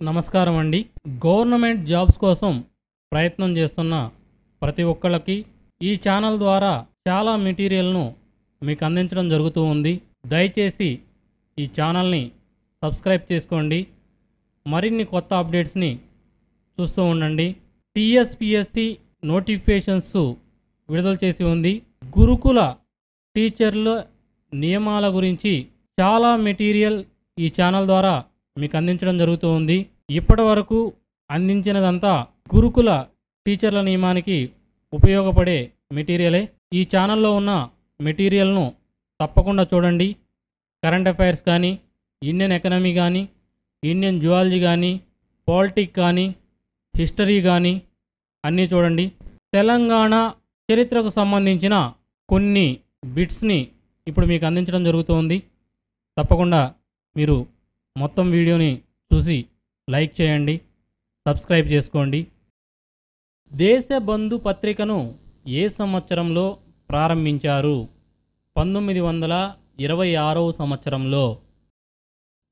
నమస్కారం అండి government jobs కోసం ప్రయత్నం చేస్తున్న ప్రతి ఒక్కళ్ళకి ఈ ఛానల్ ద్వారా చాలా మెటీరియల్ను మీకు అందించడం జరుగుతూ ఉంది. దయచేసి ఈ ఛానల్ని సబ్స్క్రైబ్ చేసుకోండి. మరిన్ని కొత్త అప్డేట్స్ని చూస్తూ ఉండండి. టీఎస్పిఎస్సి నోటిఫికేషన్స్ విడుదల చేసి ఉంది. గురుకుల టీచర్ల నియమాల గురించి చాలా మెటీరియల్ ఈ ఛానల్ ద్వారా మీకు అందించడం జరుగుతూ ఉంది. ఇప్పటి వరకు అందించినదంతా గురుకుల టీచర్ల నియమానికి ఉపయోగపడే మెటీరియలే. ఈ ఛానల్లో ఉన్న మెటీరియల్ను తప్పకుండా చూడండి. కరెంట్ అఫైర్స్ కానీ ఇండియన్ ఎకనమీ కానీ ఇండియన్ జువాలజీ కానీ పాలిటిక్ కానీ హిస్టరీ కానీ అన్నీ చూడండి. తెలంగాణ చరిత్రకు సంబంధించిన కొన్ని బిట్స్ని ఇప్పుడు మీకు అందించడం జరుగుతుంది తప్పకుండా మీరు మొత్తం వీడియోని చూసి లైక్ చేయండి సబ్స్క్రైబ్ చేసుకోండి. దేశబంధు పత్రికను ఏ సంవత్సరంలో ప్రారంభించారు? పంతొమ్మిది వందల ఇరవై ఆరవ సంవత్సరంలో.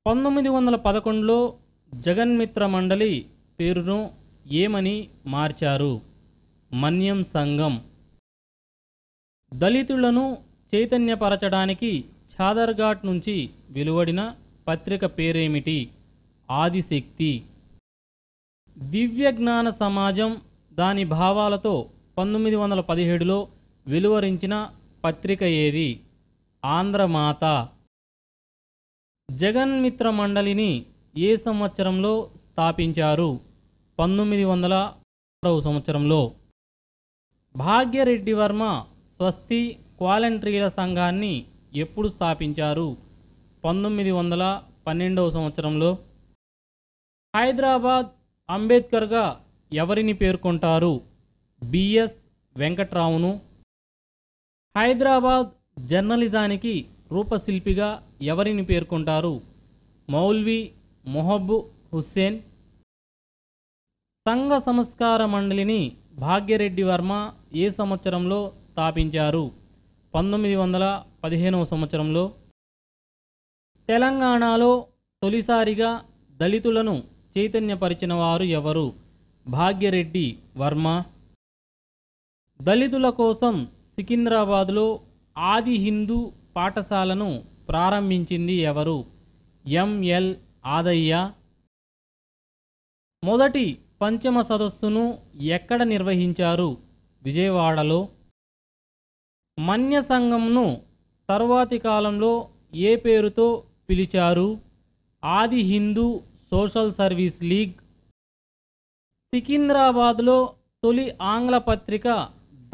పంతొమ్మిది వందల పదకొండులో జగన్మిత్ర మండలి పేరును ఏమని మార్చారు? మన్యం సంఘం. దళితులను చైతన్యపరచడానికి ఛాదర్ఘాట్ నుంచి వెలువడిన పత్రిక పేరేమిటి? ఆదిశక్తి. దివ్య జ్ఞాన సమాజం దాని భావాలతో పంతొమ్మిది వందల పదిహేడులో వెలువరించిన పత్రిక ఏది? ఆంధ్రమాత. జగన్మిత్ర మండలిని ఏ సంవత్సరంలో స్థాపించారు? పంతొమ్మిది వందల ఆరవ సంవత్సరంలో. భాగ్యరెడ్డి వర్మ స్వస్తి క్వాలంట్రీల సంఘాన్ని ఎప్పుడు స్థాపించారు? పంతొమ్మిది వందల పన్నెండవ సంవత్సరంలో హైదరాబాద్ అంబేద్కర్గా ఎవరిని పేర్కొంటారు? బిఎస్ వెంకట్రావును. హైదరాబాద్ జర్నలిజానికి రూపశిల్పిగా ఎవరిని పేర్కొంటారు? మౌల్వి మొహబ్ హుస్సేన్. సంఘ సంస్కార మండలిని భాగ్యరెడ్డి వర్మ ఏ సంవత్సరంలో స్థాపించారు? పంతొమ్మిది వందల పదిహేనవ సంవత్సరంలో తెలంగాణలో తొలిసారిగా దళితులను చైతన్యపరిచిన వారు ఎవరు? భాగ్యరెడ్డి వర్మ. దళితుల కోసం సికింద్రాబాద్లో ఆది హిందూ పాఠశాలను ప్రారంభించింది ఎవరు? M L. మొదటి పంచమ సదస్సును ఎక్కడ నిర్వహించారు? విజయవాడలో. మన్య సంఘంను తరువాతి కాలంలో ఏ పేరుతో పిలిచారు. ఆది హిందూ సోషల్ సర్వీస్ లీగ్ సికింద్రాబాద్లో తొలి ఆంగ్ల పత్రిక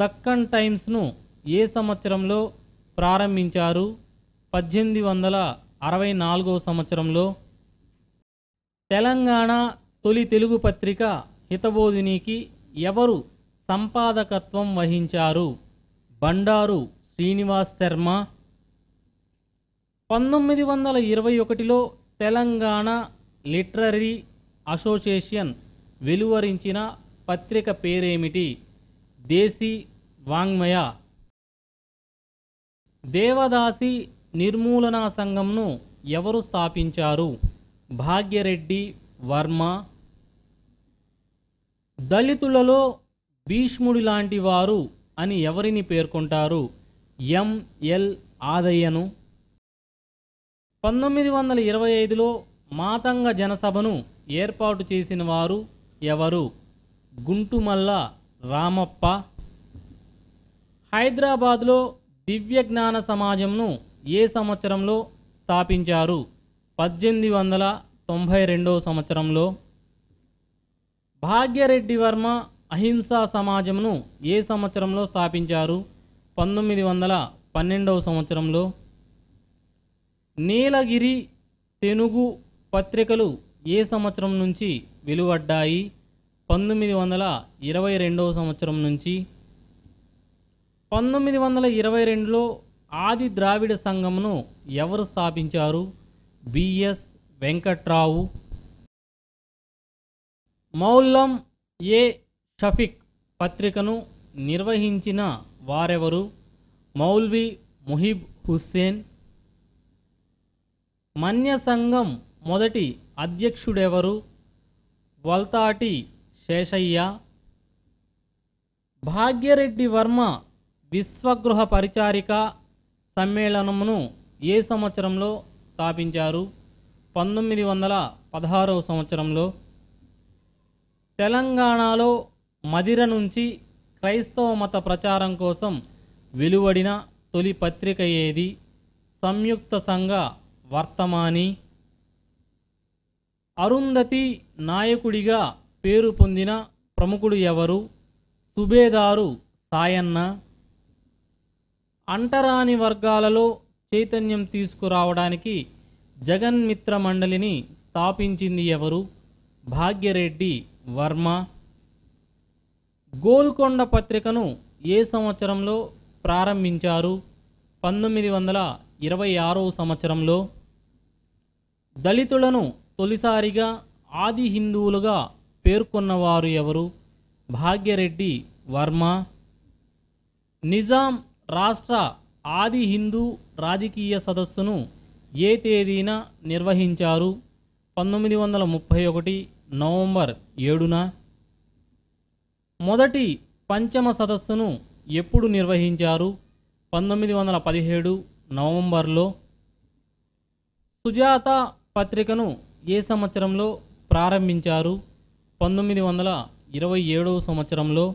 దక్కన్ టైమ్స్ను ఏ సంవత్సరంలో ప్రారంభించారు? పద్దెనిమిది వందల అరవై నాలుగవ సంవత్సరంలో తెలంగాణ తొలి తెలుగు పత్రిక హితబోధినికి ఎవరు సంపాదకత్వం వహించారు? బండారు శ్రీనివాస్ శర్మ పంతొమ్మిది వందల ఇరవై ఒకటిలో తెలంగాణ లిటరరీ అసోసియేషన్ వెలువరించిన పత్రిక పేరేమిటి? దేశీ వాంగ్మయ. దేవదాసి నిర్మూలనా సంఘంను ఎవరు స్థాపించారు? భాగ్యరెడ్డి వర్మ. దళితులలో భీష్ముడి లాంటి వారు అని ఎవరిని పేర్కొంటారు? ఎంఎల్ ఆదయ్యను. పంతొమ్మిది వందల ఇరవై ఐదులో మాతంగ జనసభను ఏర్పాటు చేసిన వారు ఎవరు? గుంటుమల్ల రామప్ప. హైదరాబాద్లో దివ్య జ్ఞాన సమాజంను ఏ సంవత్సరంలో స్థాపించారు? పద్దెనిమిది వందల తొంభై రెండవ సంవత్సరంలో. భాగ్యరెడ్డి వర్మ అహింసా సమాజంను ఏ సంవత్సరంలో స్థాపించారు? పంతొమ్మిది వందల పన్నెండవ సంవత్సరంలో. నీలగిరి తెనుగు పత్రికలు ఏ సంవత్సరం నుంచి వెలువడ్డాయి? పంతొమ్మిది వందల ఇరవై రెండవ సంవత్సరం నుంచి. పంతొమ్మిది వందల ఇరవై రెండులో ఆది ద్రావిడ సంఘంను ఎవరు స్థాపించారు? బిఎస్ వెంకట్రావు. మౌల్లం ఏ. షఫిక్ పత్రికను నిర్వహించిన వారెవరు? మౌల్వి ముహిబ్ హుస్సేన్. మన్య సంఘం మొదటి అధ్యక్షుడెవరు? వల్తాటి శేషయ్య భాగ్యరెడ్డి వర్మ విశ్వగృహ పరిచారిక సమ్మేళనమును ఏ సంవత్సరంలో స్థాపించారు? పంతొమ్మిది వందల పదహారవ సంవత్సరంలో తెలంగాణలో మదిర నుంచి క్రైస్తవ మత ప్రచారం కోసం వెలువడిన తొలి పత్రిక ఏది? సంయుక్త సంఘ వర్తమాని అరుంధతి నాయకుడిగా పేరు పొందిన ప్రముఖుడు ఎవరు? సుబేదారు సాయన్న అంటరాని వర్గాలలో చైతన్యం తీసుకురావడానికి జగన్మిత్ర మండలిని స్థాపించింది ఎవరు? భాగ్యరెడ్డి వర్మ. గోల్కొండ పత్రికను ఏ సంవత్సరంలో ప్రారంభించారు? పంతొమ్మిది వందల ఇరవై ఆరవ సంవత్సరంలో దళితులను తొలిసారిగా ఆది హిందువులుగా పేర్కొన్నవారు ఎవరు? భాగ్యరెడ్డి వర్మ. నిజాం రాష్ట్ర ఆది హిందూ రాజకీయ సదస్సును ఏ తేదీన నిర్వహించారు? పంతొమ్మిది వందల ముప్పై ఒకటి నవంబర్ ఏడున. మొదటి పంచమ సదస్సును ఎప్పుడు నిర్వహించారు? పంతొమ్మిది వందల పదిహేడు నవంబర్లో. సుజాత పత్రికను ఏ సంవత్సరంలో ప్రారంభించారు? పంతొమ్మిది వందల ఇరవై ఏడవ సంవత్సరంలో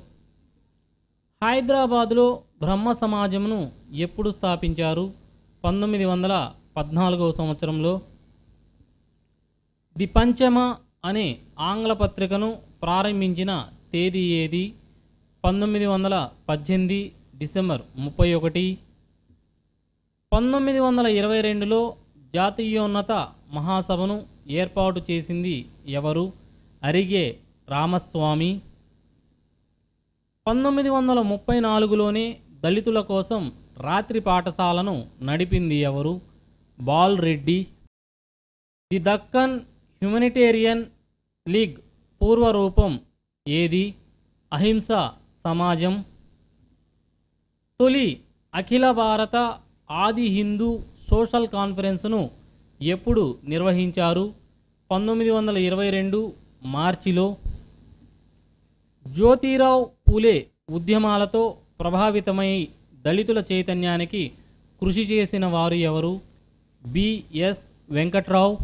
హైదరాబాదులో బ్రహ్మ సమాజమును ఎప్పుడు స్థాపించారు? పంతొమ్మిది వందల పద్నాలుగవ సంవత్సరంలో ది పంచమ అనే ఆంగ్ల పత్రికను ప్రారంభించిన తేదీ ఏది? పంతొమ్మిది వందల పద్దెనిమిది డిసెంబర్ ముప్పై ఒకటి. పంతొమ్మిది వందల ఇరవై రెండులో జాతీయోన్నత మహాసభను ఏర్పాటు చేసింది ఎవరు? అరిగే రామస్వామి. పంతొమ్మిది వందల ముప్పై నాలుగులోనే దళితుల కోసం రాత్రి పాఠశాలను నడిపింది ఎవరు? Bal Reddy. The Deccan humanitarian league పూర్వరూపం ఏది? అహింస సమాజం. తొలి అఖిల భారత ఆది హిందూ సోషల్ కాన్ఫరెన్స్ను ఎప్పుడు నిర్వహించారు? పంతొమ్మిది వందల ఇరవై రెండు మార్చిలో జ్యోతిరావు పూలే ఉద్యమాలతో ప్రభావితమై దళితుల చైతన్యానికి కృషి చేసిన వారు ఎవరు? బిఎస్ వెంకట్రావు.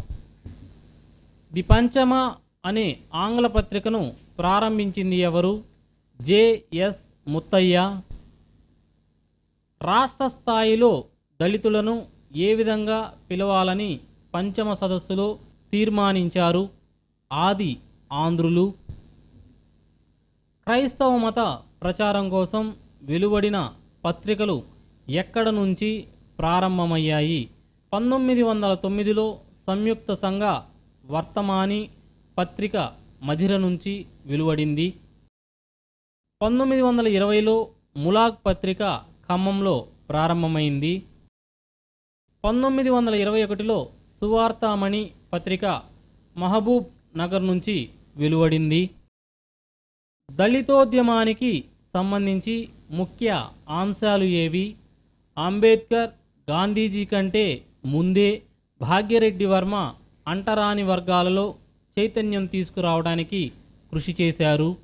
ది పంచమ అనే ఆంగ్ల పత్రికను ప్రారంభించింది ఎవరు? J S Muthaiah. రాష్ట్ర స్థాయిలో దళితులను ఏ విధంగా పిలవాలని పంచమ సదస్సులో తీర్మానించారు? ఆది ఆంధ్రులు. క్రైస్తవ మత ప్రచారం కోసం వెలువడిన పత్రికలు ఎక్కడ నుంచి ప్రారంభమయ్యాయి? పంతొమ్మిది వందల తొమ్మిదిలో సంయుక్త సంఘ వర్తమాని పత్రిక మధిర నుంచి వెలువడింది. పంతొమ్మిది వందల ఇరవైలో ములాగ్ పత్రిక ఖమ్మంలో ప్రారంభమైంది. పంతొమ్మిది వందల ఇరవై ఒకటిలో సువార్తామణి పత్రిక మహబూబ్ నగర్ నుంచి వెలువడింది. దళితోద్యమానికి సంబంధించి ముఖ్య అంశాలు ఏవి? అంబేద్కర్ గాంధీజీ కంటే ముందే భాగ్యరెడ్డి వర్మ అంటరాని వర్గాలలో చైతన్యం తీసుకురావడానికి కృషి చేశారు.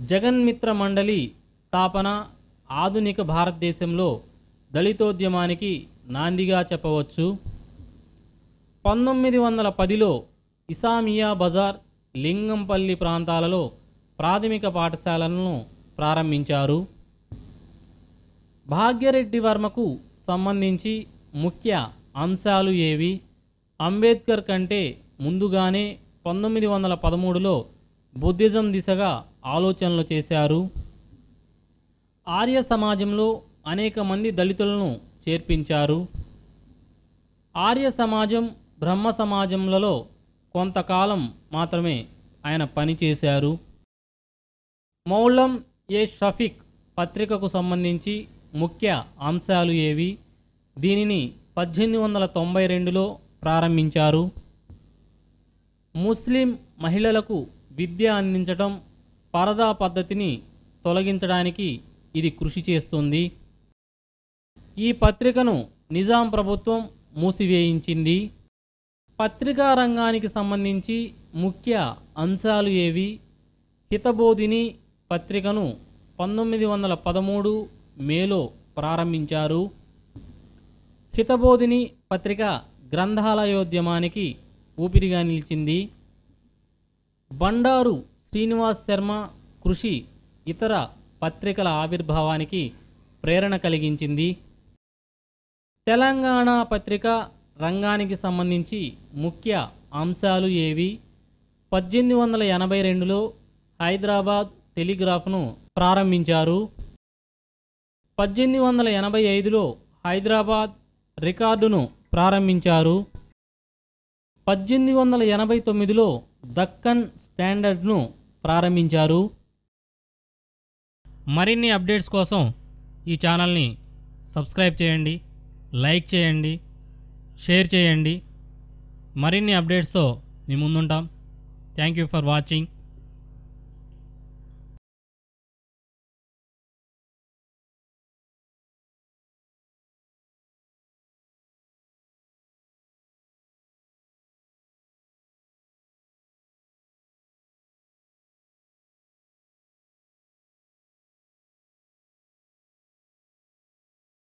జగన్మిత్ర మండలి స్థాపన ఆధునిక భారతదేశంలో దళితోద్యమానికి నాందిగా చెప్పవచ్చు. పంతొమ్మిది వందల పదిలో ఇసామియా బజార్ లింగంపల్లి ప్రాంతాలలో ప్రాథమిక పాఠశాలలను ప్రారంభించారు. భాగ్యరెడ్డి వర్మకు సంబంధించి ముఖ్య అంశాలు ఏవి? అంబేద్కర్ కంటే ముందుగానే పంతొమ్మిది వందల పదమూడులో బుద్ధిజం దిశగా ఆలోచనలు చేశారు. ఆర్య సమాజంలో అనేక మంది దళితులను చేర్పించారు. ఆర్య సమాజం బ్రహ్మ సమాజంలలో కొంతకాలం మాత్రమే ఆయన పనిచేశారు మౌలం ఏ షఫిక్ పత్రికకు సంబంధించి ముఖ్య అంశాలు ఏవి? దీనిని పద్దెనిమిది వందల తొంభై రెండులో ప్రారంభించారు. ముస్లిం మహిళలకు విద్య అందించటం పరదా పద్ధతిని తొలగించడానికి ఇది కృషి చేస్తుంది. ఈ పత్రికను నిజాం ప్రభుత్వం మూసివేయించింది. పత్రికా రంగానికి సంబంధించి ముఖ్య అంశాలు ఏవి? హితబోధిని పత్రికను పంతొమ్మిది వందల పదమూడు మేలో ప్రారంభించారు. హితబోధిని పత్రిక గ్రంథాలయోద్యమానికి ఊపిరిగా నిలిచింది. బండారు శ్రీనివాస్ శర్మ కృషి ఇతర పత్రికల ఆవిర్భావానికి ప్రేరణ కలిగించింది. తెలంగాణ పత్రిక రంగానికి సంబంధించి ముఖ్య అంశాలు ఏవి? పద్దెనిమిది వందల ఎనభై రెండులో హైదరాబాద్ టెలిగ్రాఫ్ను ప్రారంభించారు. పద్దెనిమిది వందల ఎనభై ఐదులో హైదరాబాద్ రికార్డును ప్రారంభించారు. పద్దెనిమిది వందల ఎనభై తొమ్మిదిలో దక్కన్ స్టాండర్డ్ను ప్రారంభించారు. మరిన్ని అప్డేట్స్ కోసం ఈ ఛానల్ని సబ్స్క్రైబ్ చేయండి. లైక్ చేయండి షేర్ చేయండి. మరిన్ని అప్డేట్స్తో మీ ముందుంటాం. Thank you for watching.